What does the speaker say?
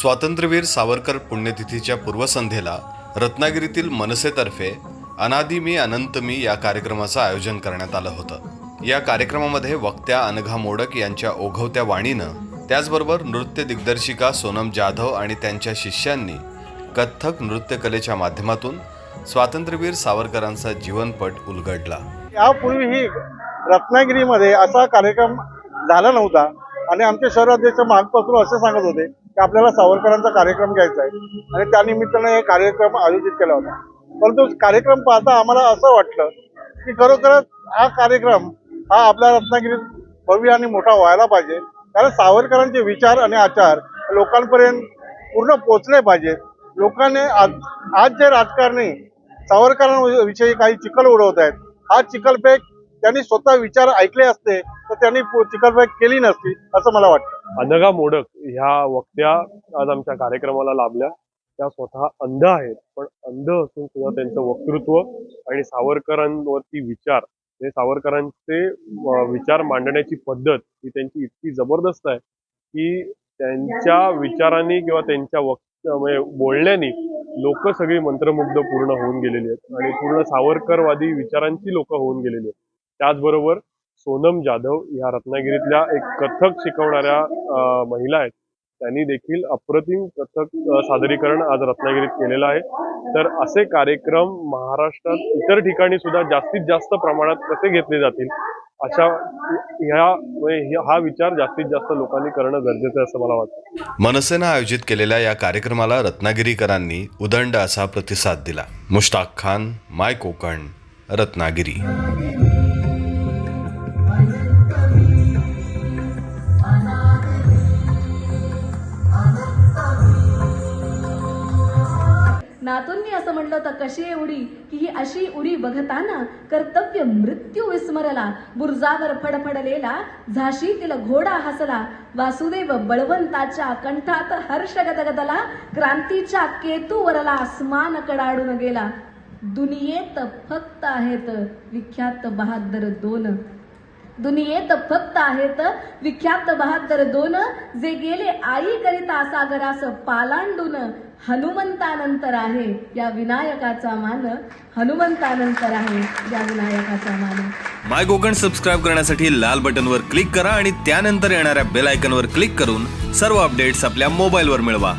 स्वातंत्र्यवीर सावरकर पुण्यतिथीच्या पूर्वसंध्येला रत्नागिरीतील मनसेतर्फे अनादि मी अनंत मी या कार्यक्रमाचं आयोजन करण्यात आलं होतं. या कार्यक्रमामध्ये वक्त्या अनघा मोडक यांच्या ओघवत्या वाणीनं त्याचबरोबर नृत्य दिग्दर्शिका सोनम जाधव आणि त्यांच्या शिष्यांनी कथ्थक नृत्यकलेच्या माध्यमातून स्वातंत्र्यवीर सावरकरांचा जीवनपट उलगडला. यापूर्वीही रत्नागिरीमध्ये असा कार्यक्रम झाला नव्हता आणि आमचे शहराध्यक्ष मागपासून असे सांगत होते. आपल्याला सावरकरांचा कार्यक्रम घ्यायचा आहे. आणि त्यानिमित्तानं हे कार्यक्रम आयोजित केला होता. परंतु कार्यक्रम पाहता आम्हाला असं वाटलं की खरोखरच हा कार्यक्रम हा आपल्या रत्नागिरीत भव्य आणि मोठा व्हायला पाहिजे. कारण सावरकरांचे विचार आणि आचार लोकांपर्यंत पूर्ण पोचले पाहिजेत. लोकांनी आज आज जे राजकारणी सावरकरांविषयी काही चिखल उडवत आहेत हा चिखलफेक त्यांनी स्वतः विचार ऐकले असते तर त्यांनी पु- केली नसती असं मला वाटतं. अनघा मोडक ह्या वक्त्या आज आमच्या कार्यक्रमाला लाभल्या. त्या स्वतः अंध आहेत पण अंध असून सुद्धा त्यांचं वक्तृत्व आणि सावरकरांवरती विचार हे सावरकरांचे विचार मांडण्याची पद्धत ही त्यांची इतकी जबरदस्त आहे की त्यांच्या विचारांनी किंवा त्यांच्या वक्त म्हणजे बोलण्याने लोक सगळी मंत्रमुग्ध पूर्ण होऊन गेलेली आहेत. आणि पूर्ण सावरकरवादी विचारांची लोक होऊन गेलेली आहेत. त्याचबरोबर सोनम जाधव ह्या रत्नागिरीतल्या एक कथक शिकवणाऱ्या महिला आहेत. त्यांनी देखील अप्रतिम कथक सादरीकरण आज रत्नागिरीत केलेलं आहे. तर असे कार्यक्रम महाराष्ट्रात इतर ठिकाणी सुद्धा जास्तीत जास्त प्रमाणात कसे घेतले जातील? अशा ह्या म्हणजे हा विचार जास्तीत जास्त लोकांनी करणं गरजेचं आहे असं मला वाटतं. मनसेनं आयोजित केलेल्या या कार्यक्रमाला रत्नागिरीकरांनी उदंड असा प्रतिसाद दिला. मुश्ताक खान माय कोकण रत्नागिरी. नातूंनी असं म्हटलं तर कशी आहे उडी? की ही अशी उडी बघताना कर्तव्य मृत्यू विस्मरला. बुरजावर फडफडलेला झाशीतील घोडा हसला. वासुदेव बळवंताच्या कंठात हर्ष गदगदला क्रांतीच्या केतूवरला आसमान कडाडून गेला. दुनियेत फक्त आहेत विख्यात बहादर दोन. दुनियेत फक्त आहेत विख्यात बहादर दोन जे गेले आई करिता सागरास पालांडून हनुमंतानंतर आहे. या विनायकाचा मान हनुमंतानंतर आहे. या विनायकाचा मान. माय कोकण सबस्क्राईब करण्यासाठी लाल बटनवर क्लिक करा आणि त्यानंतर येणाऱ्या बेल आयकनवर क्लिक करून सर्व अपडेट्स आपल्या मोबाईलवर मिळवा.